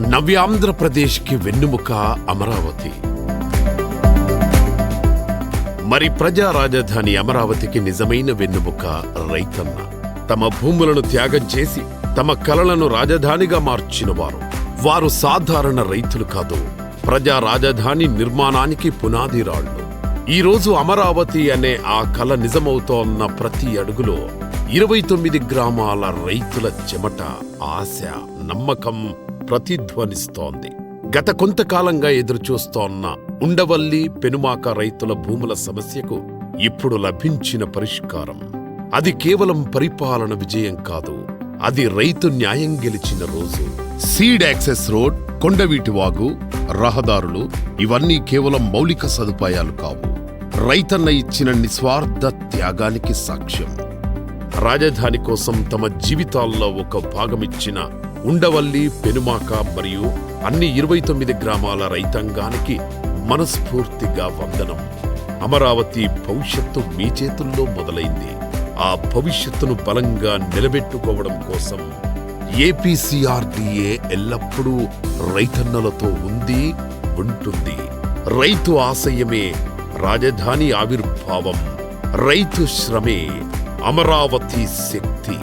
నవ్యాంధ్రప్రదేశ్కి వెన్నుముక అమరావతి. మరి ప్రజా రాజధాని అమరావతికి నిజమైన వెన్నుముక రైతన్న. తమ భూములను త్యాగం చేసి తమ కలలను రాజధానిగా మార్చిన వారు. వారు సాధారణ రైతులు కాదు ప్రజా రాజధాని నిర్మాణానికి పునాది రాళ్ళు ఈ రోజు అమరావతి అనే ఆ కల నిజమవుతోన్న ప్రతి అడుగులో ఇరవై తొమ్మిది గ్రామాల రైతుల చెమట ఆశ నమ్మకం ప్రతిధ్వనిస్తోంది. గత కొంతకాలంగా ఎదురుచూస్తోన్న ఉండవల్లి పెనుమాక రైతుల భూముల సమస్యకు ఇప్పుడు లభించిన పరిష్కారం. అది కేవలం పరిపాలన విజయం కాదు అది రైతు న్యాయం గెలిచిన రోజు. Seed access road Kondaveeti Vagu రహదారులు ఇవన్నీ కేవలం మౌలిక సదుపాయాలు కావు. రైతన్న ఇచ్చిన నిస్వార్థ త్యాగానికి సాక్ష్యం. రాజధాని కోసం తమ జీవితాల్లో ఒక భాగమిచ్చిన ఉండవల్లి పెనుమాక మరియు అన్ని ఇరవై తొమ్మిది గ్రామాల రైతాంగానికి మనస్ఫూర్తిగా వందనం. అమరావతి భవిష్యత్తు మీ చేతుల్లో మొదలైంది. ఆ భవిష్యత్తును బలంగా నిలబెట్టుకోవడం కోసం ఏపీసీఆర్డీఏ ఎల్లప్పుడూ రైతన్నలతో ఉంది ఉంటుంది. రైతు ఆశయమే రాజధాని ఆవిర్భావం. రైతు శ్రమే అమరావతి శక్తి.